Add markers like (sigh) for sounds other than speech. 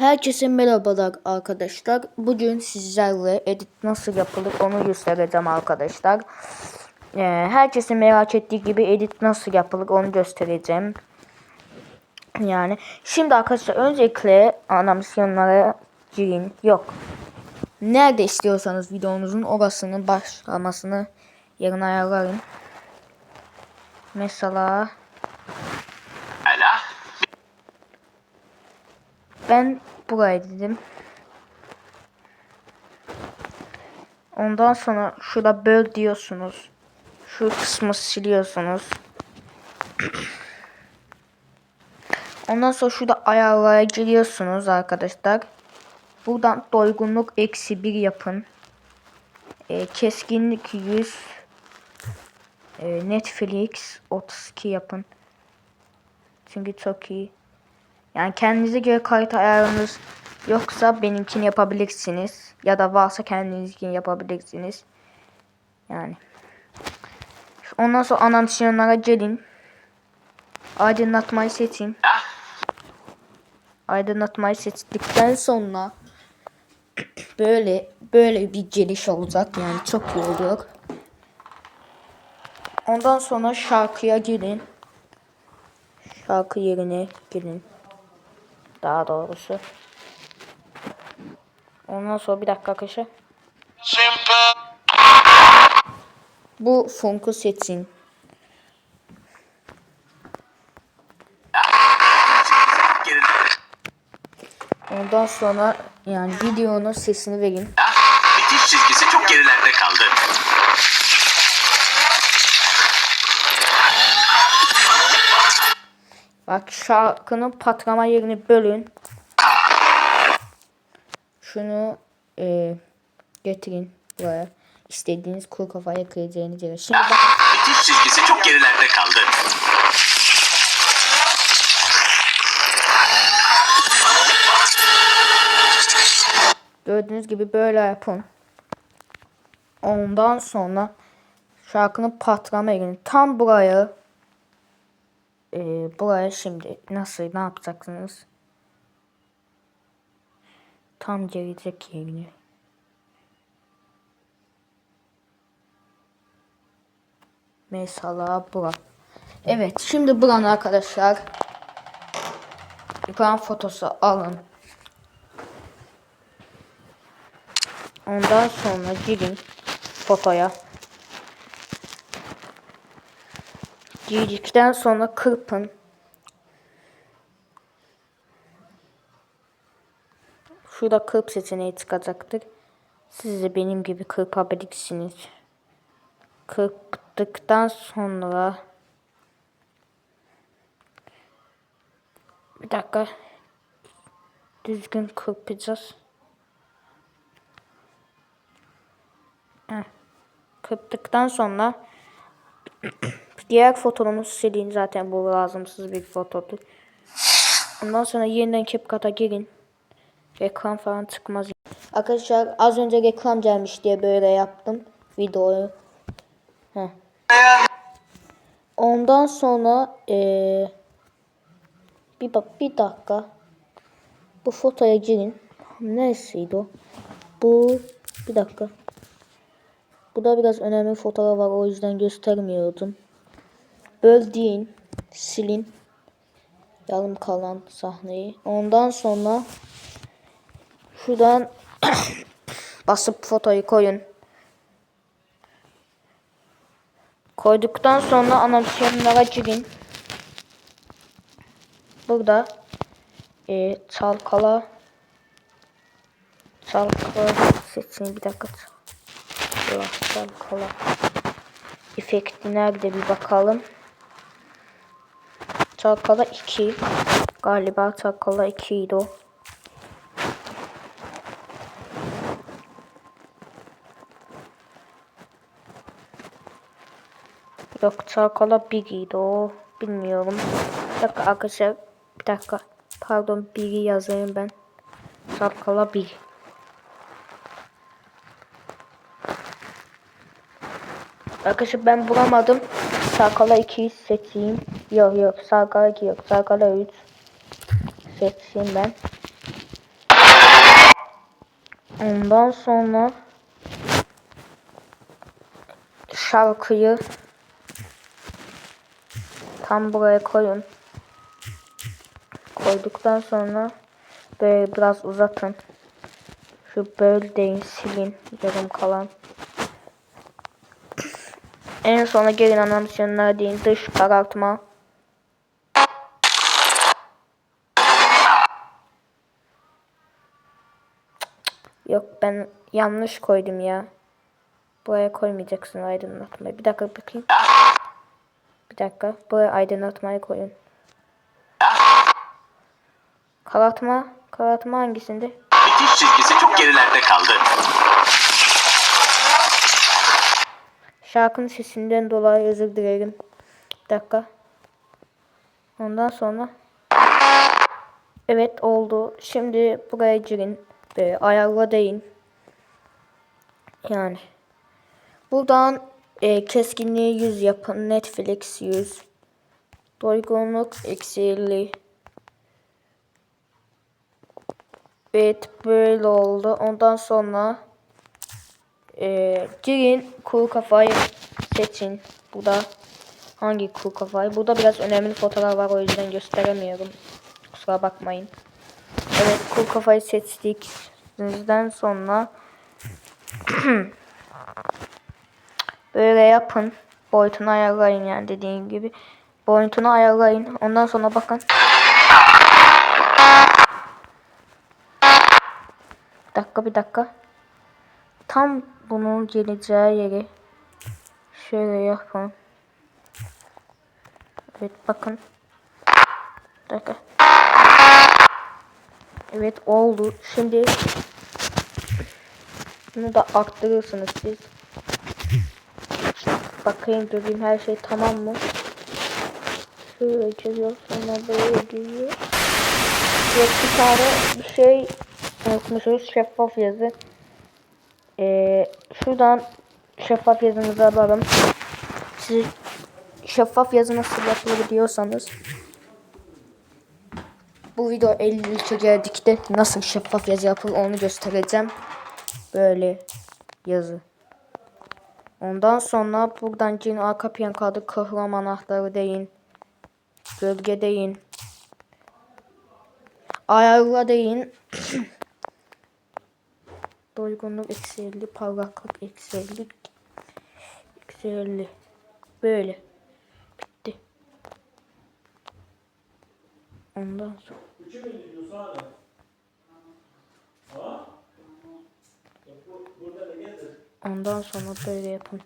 Herkese merhabalar arkadaşlar. Bugün sizlerle edit nasıl yapılır onu göstereceğim arkadaşlar. Ee, herkesin merak ettiği gibi edit nasıl yapılır onu göstereceğim. Yani şimdi arkadaşlar öncelikle animasyonlara girin. Yok. Nerede istiyorsanız videonuzun orasının başlamasını yerine ayarlayın. Mesela Ben buraya dedim. Ondan sonra şurada böl diyorsunuz. Şu kısmı siliyorsunuz. Ondan sonra şurada ayarlara giriyorsunuz arkadaşlar. Buradan doygunluk eksi bir yapın. E, keskinlik 100. E, Netflix 32 yapın. Çünkü çok iyi. Yani kendinize göre kayıt ayarınız yoksa benimkini yapabilirsiniz. Ya da varsa kendinizinkini yapabilirsiniz. Yani. Ondan sonra animasyonlara gelin. Aydınlatmayı seçin. Aydınlatmayı seçtikten sonra böyle böyle bir geliş olacak. Yani çok iyi. Ondan sonra şarkıya girin. Şarkı yerine girin. Daha doğrusu. Ondan sonra bir dakika arkadaşlar. Bu fonku seçin. Ondan sonra yani videonun sesini verin. Bitiş çizgisi çok gerilerde kaldı. Bak şarkının patlama yerini bölün. Şunu e, getirin buraya. İstediğiniz kuru kafaya kıracağınız yere. Şimdi bak Bitiş çizgisi çok gerilerde kaldı. gördüğünüz gibi böyle yapın. Ondan sonra şarkının patlama yerini tam buraya e, buraya şimdi nasıl ne yapacaksınız? Tam gelecek yerini. Mesela bura. Evet şimdi buranın arkadaşlar buranın fotosu alın. Ondan sonra girin fotoya. Girdikten sonra kırpın. Şurada kırp seçeneği çıkacaktır. Siz de benim gibi kırpabilirsiniz. Kırptıktan sonra bir dakika düzgün kırpacağız. Heh. Kırptıktan sonra diğer fotoğrafını silin zaten bu lazımsız bir fotodur. Ondan sonra yeniden CapCut'a girin. Reklam falan çıkmaz. Arkadaşlar az önce reklam gelmiş diye böyle yaptım videoyu. Heh. Ondan sonra eee bir bak bir dakika. Bu fotoya girin. Neresiydi o? Bu bir dakika. Bu da biraz önemli fotoğraf var o yüzden göstermiyordum. Böl deyin. Silin. Yarım kalan sahneyi. Ondan sonra şuradan (coughs) basıp fotoyu koyun. Koyduktan sonra animasyonlara girin. Burada e, çalkala çalkala seçin bir dakika. Çalkala efekti nerede bir bakalım. Çalkala 2 galiba çalkala 2 idi o. Yok çalkala 1 idi o. Bilmiyorum. Bir dakika arkadaşlar. Bir dakika. Pardon 1'i yazayım ben. Çalkala 1. Arkadaşlar ben bulamadım. Sakala 2'yi seçeyim. Yok yok Sakala 2 yok. Sakala 3 seçeyim ben. Ondan sonra şarkıyı tam buraya koyun. Koyduktan sonra böyle biraz uzatın. Şu böyle deyin silin yarım kalan. En sona gelin animasyonlar deyin dış karartma. Yok ben yanlış koydum ya. Buraya koymayacaksın aydınlatmayı. Bir dakika bakayım. Bir dakika. Buraya aydınlatmayı koyun. Karartma. Karartma hangisinde? Bitiş çizgisi çok gerilerde kaldı. Şarkının sesinden dolayı özür dilerim. Bir dakika. Ondan sonra Evet oldu. Şimdi buraya girin. Ve ayarla deyin. Yani. Buradan e, keskinliği 100 yapın. Netflix 100. Doygunluk eksi 50. Evet böyle oldu. Ondan sonra e, girin kuru kafayı seçin. Burada hangi kuru kafayı? Burada biraz önemli fotoğraf var o yüzden gösteremiyorum. Kusura bakmayın. Evet kuru kafayı seçtik. Sizden sonra (clears throat) böyle yapın. Boyutunu ayarlayın yani dediğim gibi. Boyutunu ayarlayın. Ondan sonra bakın. Bir dakika bir dakika. Tam bunun geleceği yeri şöyle yapın. Evet bakın. Dakika. Evet oldu. Şimdi bunu da arttırırsınız siz. Bakayım göreyim her şey tamam mı? Şöyle çiziyor sonra böyle gidiyor. Yok bir tane bir şey unutmuşuz şeffaf yazı. Ee, şuradan şeffaf yazınızı alalım. Siz şeffaf yazı nasıl yapılır diyorsanız bu video 53'e geldikte nasıl şeffaf yazı yapılır onu göstereceğim. Böyle yazı. Ondan sonra buradan cin arka plan kaldı. Kahraman anahtarı deyin. Gölge deyin. Ayarla deyin. (clears throat) Doygunluk eksi 50, parlaklık eksi 50. Eksi 50. Böyle. Bitti. Ondan sonra. Ondan sonra böyle yapın.